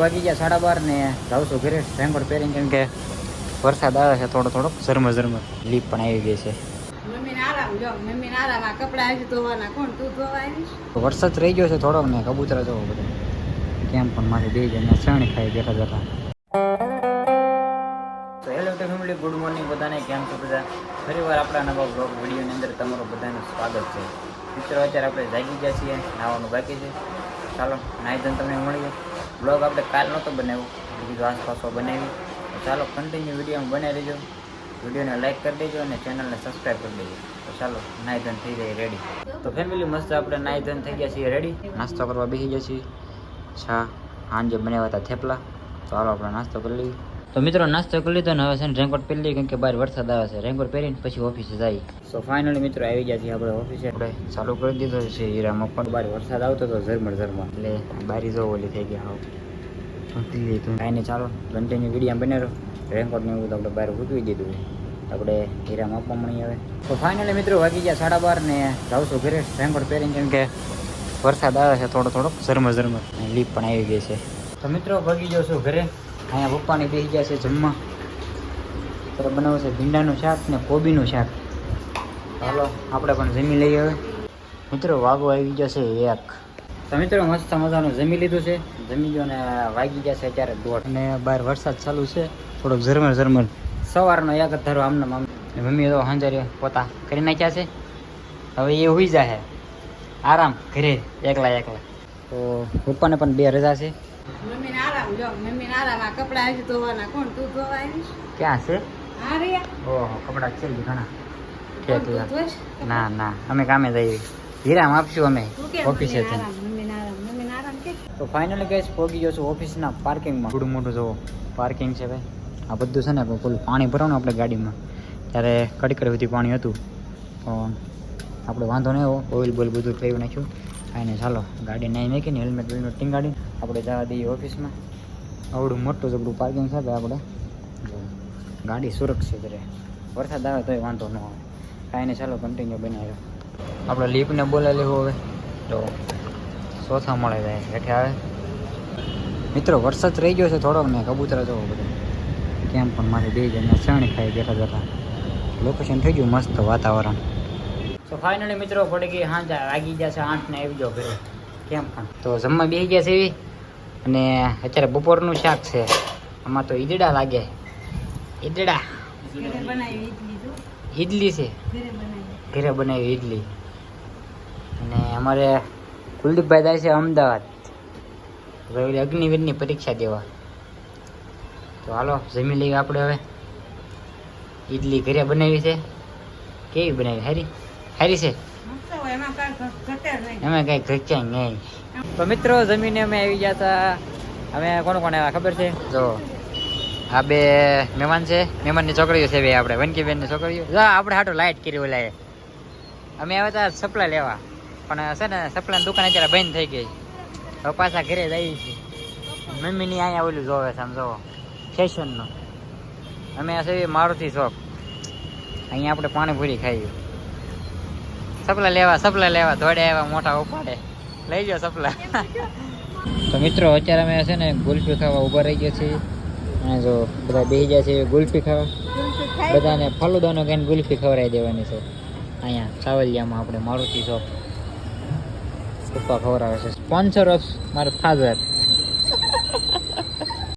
વાગી ગયા સાડા બાર ને જાઉં છું ઘરે. રેનકોટ પહેરીને કેમ કે વરસાદ આવે છે થોડો થોડો ઝરમર ઝરમર. લીપ પણ આવી ગઈ છે. વરસાદ રહી ગયો છે થોડોક ને કબૂતરા જોવો બધો. કેમ પણ માથે બે જણ શ્રેણી ખાઈ બેઠા બેઠા. તો hello to family good morning બધાને. કેમ છો બધા? ફરી વાર આપણા નવા બ્લોગ વિડીયોની અંદર તમારું બધાનું સ્વાગત છે. મિત્રો અત્યારે આપણે જાગી ગયા છીએ નાવાનું બાકી છે. ચાલો નાઈ ધન તમને મળીએ. બ્લોગ આપણે કાલ નહોતો બનાવ્યો બીજું આસપાસો બનાવી ચાલો કન્ટિન્યુ વિડીયોમાં બનાવી દેજો વિડીયોને લાઇક કરી દેજો અને ચેનલને સબસ્ક્રાઈબ કરી દેજો. તો ચાલો, નાઈ ધન થઈ જાય રેડી તો ફેમિલી મસ્ત આપણે નાઈ ધન થઈ ગયા છીએ રેડી નાસ્તો કરવા બેસી ગયા છીએ. છા સાંજે બનાવ્યા હતા થેપલા. તો ચાલો આપણે નાસ્તો કરી લઈએ. તો મિત્રો, નાસ્તો કરી લીધો ને હવે છે ને રેનકોટ પહેરી લઈએ કે બહાર વરસાદ આવે છે. રેનકોટ પહેરીને પછી ઓફિસે જાય સો ફાઇનલી મિત્રો, આવી ગયા છીએ આપણે ઓફિસે. આપણે ચાલુ કરી દીધો છે હીરામાં પણ. બહાર વરસાદ આવતો હતો ઝરમર ઝરમર. એટલે બારી જો ઓલી થઈ ગયા કાંઈ નહીં, ચાલો કન્ટિન્યુ વીડિયો બને રહો. રેનકોટ ને એવું તો આપણે બહાર ગૂંચવી દીધું આપણે હીરા આપવા મળી હવે. તો ફાઇનલી મિત્રો, વાગી ગયા સાડા બાર ને જાઉં છું ઘરે. રેનકોટ પહેરીને કેમ કે વરસાદ આવે છે થોડો થોડો ઝરમર ઝરમર. લીપ પણ આવી ગઈ છે. તો મિત્રો ભાગી જાઉં છું ઘરે. અહીંયા પપ્પાને બેસી ગયા છે જમવા. ત્યારે બનાવે છે ભીંડાનું શાક ને કોબીનું શાક. ચાલો આપણે પણ જમી લઈએ હવે. મિત્રો વાગો આવી ગયો છે એક. તો મિત્રો, મસ્ત મજાનું જમી લીધું છે. જમી ગયો ને વાગી ગયા છે અત્યારે દોઢ. અને બહાર વરસાદ ચાલુ છે. થોડોક ઝરમર ઝરમર. સવારનો એક જ ધારો આમને મામી મમ્મી તો હાંજરે પોતા કરી નાખ્યા છે. હવે એ હોઈ જાય આરામ, ઘરે, એકલા એકલા. તો પપ્પાને પણ બે રજા છે. મમ્મીને આરામ જો મમ્મીને આરામ આ કપડા હજી ધોવાના કોણ? તું ધોવા આવીશ ક્યાં છે? હા રે ઓહો કપડા છે ઘણા. કોણ તું ના ના અમે કામે જઈએ. વિરામ આપશું અમે ઓફિસે તો ફાઇનલી ગેસ પહોંચી ગયો છું ઓફિસના પાર્કિંગમાં થોડું મોટું જુઓ. પાર્કિંગ છે ભાઈ. આ બધું છે ને પેલું પાણી ભરવાનું આપણે ગાડીમાં. ત્યારે કડકડ સુધી પાણી હતું. પણ આપણે વાંધો નહીં આવ્યો ઓઇલ બોઇલ બધું થઈ નાખ્યું. આને ચાલો ગાડી નહીં મેકીને હેલ્મેટ વેલ્મેટ ટીંગાડીને આપણે જવા દઈએ ઓફિસમાં. આવડું મોટું જબડું પાર્કિંગ છે આપણે. ગાડી સુરક્ષિત રહે. વરસાદ આવે તોય વાંધો ન આવે. કાંઈ નહીં ચાલો કન્ટિન્યુ બનાવ્યો આપણે લીપને બોલાવી લેવું હવે. તો ચોથા મળે જાય હેઠે આવે. મિત્રો વરસાદ રહી ગયો છે થોડોક ને કબૂતરા જોવો બધું. કેમ પણ મારે બે જણા સણી ખાઈ બેઠા બેઠા લોકેશન થઈ ગયું મસ્ત વાતાવરણ. તો ફાઇનલી મિત્રો પડી ગઈ હાંજ વાગી ગયા છે આઠ ને આવી ગયો ઘરે. કેમ પણ? તો જમવા બેસી ગયા છે એવી? અને અત્યારે બપોરનું શાક છે. આમાં તો ઈદડા લાગે. ઈદડા. ઈડલી છે. ઘરે બનાવી ઈડલી અને અમારે કુલદીપભાઈ જાય છે અમદાવાદ. રવિ અગ્નિવીરની પરીક્ષા દેવા. તો હાલો જમી લઈએ આપણે હવે. ઈડલી ઘરે બનાવી છે. કેવી બનાવી? હારી? હારી છે? એમાં કાંઈ ઘટ્યા નહીં. તો મિત્રો, જમીને અમે આવી ગયા હતા અમે કોણ કોણ આવ્યા, ખબર છે? જો, આ બે મહેમાન છે. મહેમાનની છોકરીઓ છે બે આપણે વનકી બેનની છોકરીઓ. જો, આપણે હાટો લાઈટ કરી ઓલાએ. અમે આવ્યા હતા સપ્લાય લેવા. પણ છે ને સપ્લાની દુકાન અત્યારે બંધ થઈ ગઈ. હવે પાછા ઘરે જઈએ છીએ. મમ્મીની અહીંયા ઓલું જોવે છે, આમ જોવો ફેશનનું અમે આ છે મારુતિ શોપ અહીંયા આપણે પાણીપુરી ખાઈએ. સપલા લેવા સપલા લેવા, દોડે આવ્યા મોટા ઉપાડે. લઈ જાઓ સપ્લાય. તો મિત્રો, અત્યારે અમે છે ને ગુલ્ફી ખાવા ઊભા રહી ગયા છીએ. અને જો બધા બેસી ગયા છે ગુલ્ફી ખાવા. બધાને ફલુદાનો કહીને ગુલ્ફી ખવડાવી દેવાની છે. અહીંયા સાવલિયામાં આપણે મારુતિ શોપ. પપ્પા ખવડાવે છે. સ્પોન્સર ઓફ મારો ફાધર.